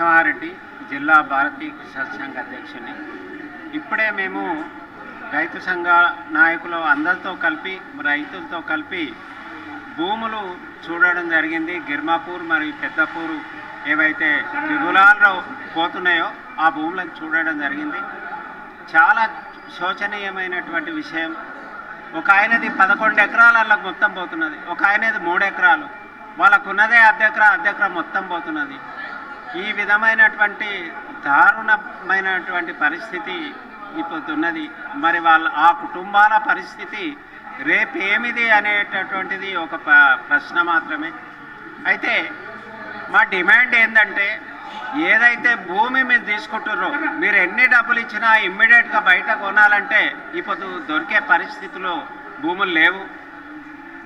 నరసింహారెడ్డి జిల్లా భారతీయ కృషి సంఘ అధ్యక్షుని. ఇప్పుడే మేము రైతు సంఘ నాయకులు అందరితో కలిపి రైతులతో కలిపి భూములు చూడడం జరిగింది. గిర్మాపూర్ మరియు పెద్దపూర్ ఏవైతే త్రిగులాల్లో పోతున్నాయో ఆ భూములను చూడడం జరిగింది. చాలా శోచనీయమైనటువంటి విషయం. ఒక ఆయనది పదకొండు ఎకరాల మొత్తం పోతున్నది. ఒక ఆయనది మూడు ఎకరాలు. వాళ్ళకున్నదే అర్ధ ఎకరా అర్ధ ఎకరా మొత్తం పోతున్నది. ఈ విధమైనటువంటి దారుణమైనటువంటి పరిస్థితి ఇప్పుడున్నది మరి వాళ్ళ ఆ కుటుంబాల పరిస్థితి రేపేమిది అనేటటువంటిది ఒక ప్రశ్న మాత్రమే. అయితే మా డిమాండ్ ఏంటంటే ఏదైతే భూమి మీరు తీసుకుంటుర్రో మీరు ఎన్ని డబ్బులు ఇచ్చినా ఇమ్మీడియట్గా బయట కొనాలంటే ఇప్పుడు దొరికే పరిస్థితిలో భూములు లేవు.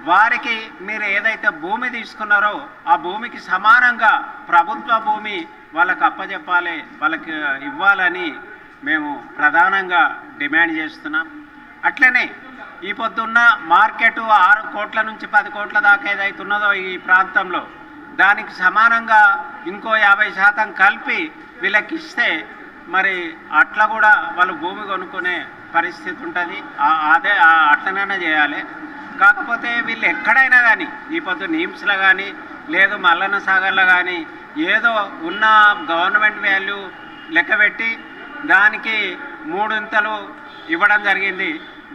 వారికి మీరు ఏదైతే భూమి తీసుకున్నారో ఆ భూమికి సమానంగా ప్రభుత్వ భూమి వాళ్ళకు అప్పజెప్పాలి వాళ్ళకి ఇవ్వాలని మేము ప్రధానంగా డిమాండ్ చేస్తున్నాం. అట్లనే ఈ పొద్దున్న మార్కెట్ ఆరు కోట్ల నుంచి పది కోట్ల దాకా ఏదైతే ఉన్నదో ఈ ప్రాంతంలో దానికి సమానంగా ఇంకో యాభై శాతం కలిపి వీళ్ళకి ఇస్తే మరి అట్లా కూడా వాళ్ళు భూమి కొనుక్కునే పరిస్థితి ఉంటుంది. అదే అట్లనైనా చేయాలి. కాకపోతే వీళ్ళు ఎక్కడైనా కానీ ఈ పొద్దు నీమ్స్లో కానీ లేదు మల్లన్న సాగర్లో కానీ ఏదో ఉన్న గవర్నమెంట్ వాల్యూ లెక్కబెట్టి దానికి మూడింతలు ఇవ్వడం జరిగింది.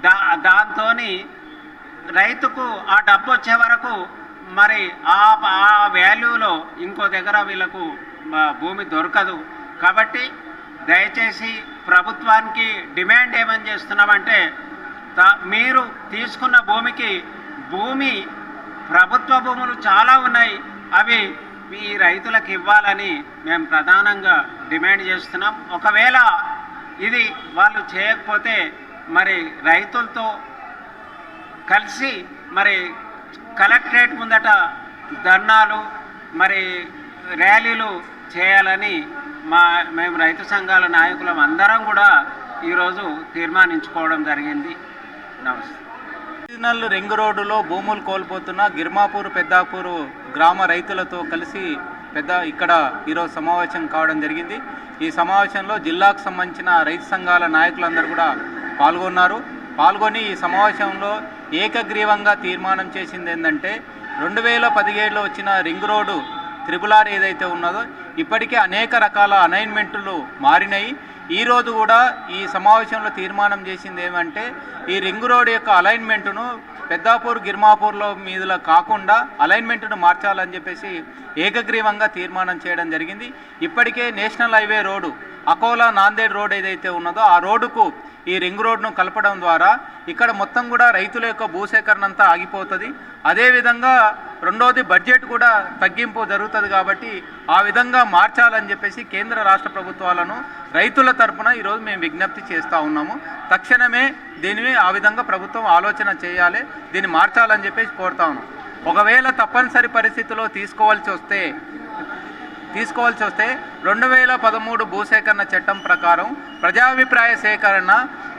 దా దాంతో రైతుకు ఆ డబ్బు వచ్చే వరకు మరి ఆ ఆ వాల్యూలో ఇంకో దగ్గర వీళ్ళకు భూమి దొరకదు. కాబట్టి దయచేసి ప్రభుత్వానికి డిమాండ్ ఏమని చేస్తున్నామంటే మీరు తీసుకున్న భూమికి భూమి ప్రభుత్వ భూములు చాలా ఉన్నాయి. అవి ఈ రైతులకు ఇవ్వాలని మేము ప్రధానంగా డిమాండ్ చేస్తున్నాం. ఒకవేళ ఇది వాళ్ళు చేయకపోతే మరి రైతులతో కలిసి మరి కలెక్టరేట్ ముందట ధర్నాలు మరి ర్యాలీలు చేయాలని మా మేము రైతు సంఘాల నాయకులం అందరం కూడా ఈరోజు తీర్మానించుకోవడం జరిగింది. నమస్తే. ఒరిజినల్ రింగ్ రోడ్డులో భూములు కోల్పోతున్న గిర్మాపూర్ పెద్దాపూర్ గ్రామ రైతులతో కలిసి పెద్ద ఇక్కడ ఈరోజు సమావేశం కావడం జరిగింది. ఈ సమావేశంలో జిల్లాకు సంబంధించిన రైతు సంఘాల నాయకులందరూ కూడా పాల్గొన్నారు. పాల్గొని ఈ సమావేశంలో ఏకగ్రీవంగా తీర్మానం చేసింది ఏంటంటే రెండు వేల పదిహేడులో వచ్చిన రింగ్ రోడ్డు త్రిపులార్ ఏదైతే ఉన్నదో ఇప్పటికే అనేక రకాల అనైన్మెంట్లు మారినాయి. ఈరోజు కూడా ఈ సమావేశంలో తీర్మానం చేసింది ఏమంటే ఈ రింగ్ రోడ్ యొక్క అలైన్మెంట్ను పెద్దాపూర్ గిర్మాపూర్లో మీదులో కాకుండా అలైన్మెంట్ను మార్చాలని చెప్పేసి ఏకగ్రీవంగా తీర్మానం చేయడం జరిగింది. ఇప్పటికే national highway road Akola Nanded road ఏదైతే ఉన్నదో ఆ రోడ్డుకు ఈ రింగ్ రోడ్ను కలపడం ద్వారా ఇక్కడ మొత్తం కూడా రైతుల యొక్క భూసేకరణ అంతా ఆగిపోతుంది. అదేవిధంగా రెండవది బడ్జెట్ కూడా తగ్గింపు జరుగుతుంది కాబట్టి ఆ విధంగా మార్చాలని చెప్పేసి కేంద్ర రాష్ట్ర ప్రభుత్వాలను రైతుల తరపున ఈరోజు మేము విజ్ఞప్తి చేస్తూ ఉన్నాము. తక్షణమే దీనిని ఆ విధంగా ప్రభుత్వం ఆలోచన చేయాలి దీన్ని మార్చాలని చెప్పేసి కోరుతా ఉన్నాం. ఒకవేళ తప్పనిసరి పరిస్థితిలో తీసుకోవాల్సి వస్తే తీసుకోవాల్సి వస్తే రెండు వేల పదమూడు భూసేకరణ చట్టం ప్రకారం ప్రజాభిప్రాయ సేకరణ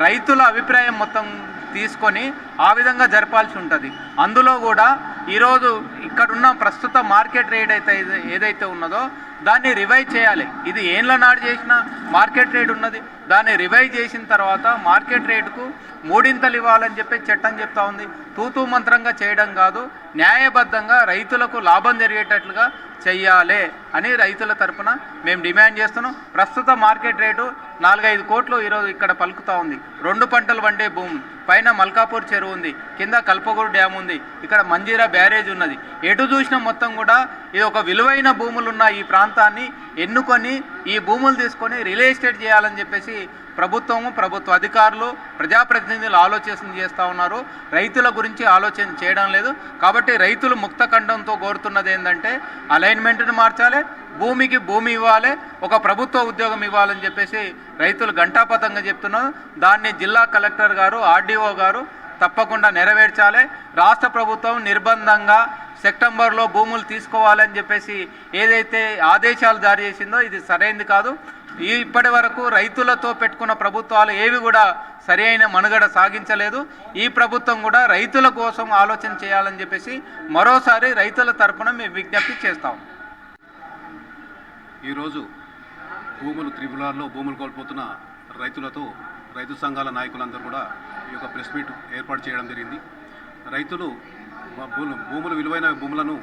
రైతుల అభిప్రాయం మొత్తం తీసుకొని ఆ విధంగా జరపాల్సి ఉంటుంది. అందులో కూడా ఈరోజు ఇక్కడున్న ప్రస్తుత మార్కెట్ రేట్ అయితే ఏదైతే ఉన్నదో దాన్ని రివైవ్ చేయాలి. ఇది ఏండ్ల నాడు చేసిన మార్కెట్ రేట్ ఉన్నది. దాన్ని రివైవ్ చేసిన తర్వాత మార్కెట్ రేటుకు మూడింతలు ఇవ్వాలని చెప్పి చట్టం చెప్తా ఉంది. తూతూ మంత్రంగా చేయడం కాదు న్యాయబద్ధంగా రైతులకు లాభం జరిగేటట్లుగా చెయ్యాలి అని రైతుల తరపున మేము డిమాండ్ చేస్తున్నాం. ప్రస్తుత మార్కెట్ రేటు నాలుగైదు కోట్లు ఈరోజు ఇక్కడ పలుకుతా ఉంది. రెండు పంటలు వండే భూమి పైన మల్కాపూర్ చెరువు ఉంది కింద కల్పగూరు డ్యామ్ ఉంది ఇక్కడ మంజీరా బ్యారేజ్ ఉన్నది. ఎటు చూసినా మొత్తం కూడా ఇది ఒక విలువైన భూములున్న ఈ ప్రాంతాన్ని ఎన్నుకొని ఈ భూములు తీసుకొని రియల్ ఎస్టేట్ చేయాలని చెప్పేసి ప్రభుత్వము ప్రభుత్వ అధికారులు ప్రజాప్రతినిధులు ఆలోచన చేస్తూ ఉన్నారు. రైతుల గురించి ఆలోచన చేయడం లేదు. కాబట్టి రైతులు ముక్త ఖండంతో కోరుతున్నది ఏంటంటే అలైన్మెంట్ని మార్చాలి భూమికి భూమి ఇవ్వాలి ఒక ప్రభుత్వ ఉద్యోగం ఇవ్వాలని చెప్పేసి రైతులు ఘంటాపథంగా చెప్తున్నారు. దాన్ని జిల్లా కలెక్టర్ గారు ఆర్డీఓ గారు తప్పకుండా నెరవేర్చాలి. రాష్ట్ర ప్రభుత్వం నిర్బంధంగా సెప్టెంబర్లో భూములు తీసుకోవాలని చెప్పేసి ఏదైతే ఆదేశాలు జారీ చేసిందో ఇది సరైనది కాదు. ఇప్పటి వరకు రైతులతో పెట్టుకున్న ప్రభుత్వాలు ఏవి కూడా సరి అయిన మనుగడ సాగించలేదు. ఈ ప్రభుత్వం కూడా రైతుల కోసం ఆలోచన చేయాలని చెప్పేసి మరోసారి రైతుల తరఫున మేము విజ్ఞప్తి చేస్తాం. ఈరోజు భూములు త్రిపులార్లో భూములు కోల్పోతున్న రైతులతో రైతు సంఘాల నాయకులందరూ కూడా ఈ యొక్క ప్రెస్ మీట్ ఏర్పాటు చేయడం జరిగింది. రైతులు భూములు భూములు విలువైన భూములను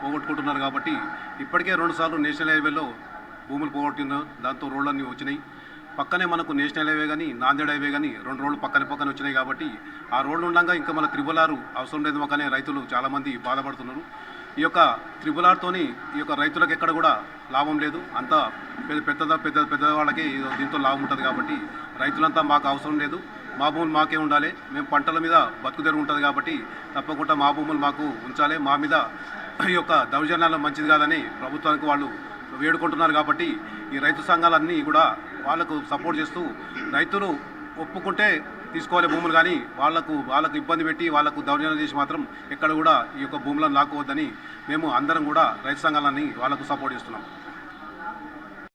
పోగొట్టుకుంటున్నారు కాబట్టి ఇప్పటికే రెండుసార్లు నేషనల్ హైవేలో భూములు పోగొట్టిన దాంతో రోడ్లన్నీ వచ్చినాయి. పక్కనే మనకు నేషనల్ హైవే కానీ నాందేడ్ హైవే కానీ రెండు రోడ్లు పక్కన పక్కన వచ్చినాయి కాబట్టి ఆ రోడ్లు ఉండగా ఇంకా మన త్రిబులారు అవసరం లేదు మాకనే రైతులు చాలామంది బాధపడుతున్నారు. ఈ యొక్క త్రిబులార్తోని ఈ యొక్క రైతులకు ఎక్కడ కూడా లాభం లేదు. అంతా పెద్ద పెద్ద పెద్ద పెద్ద వాళ్ళకి దీంతో లాభం ఉంటుంది కాబట్టి రైతులంతా మాకు అవసరం లేదు. మా భూములు మాకే ఉండాలి. మేము పంటల మీద బతుకుదెరుగు ఉంటుంది కాబట్టి తప్పకుండా మా భూములు మాకు ఉంచాలి. మా మీద ఈ యొక్క దౌర్జన్యాలు మంచిది కాదని ప్రభుత్వానికి వాళ్ళు వేడుకుంటున్నారు కాబట్టి ఈ రైతు సంఘాలన్నీ కూడా వాళ్ళకు సపోర్ట్ చేస్తూ రైతులు ఒప్పుకుంటే తీసుకోవాలి భూములు కానీ వాళ్ళకు వాళ్ళకు ఇబ్బంది పెట్టి వాళ్ళకు దౌర్జన్యం చేసి మాత్రం ఎక్కడ కూడా ఈ యొక్క భూములను లాక్కోవద్దని మేము అందరం కూడా రైతు సంఘాలన్నీ వాళ్ళకు సపోర్ట్ చేస్తున్నాం.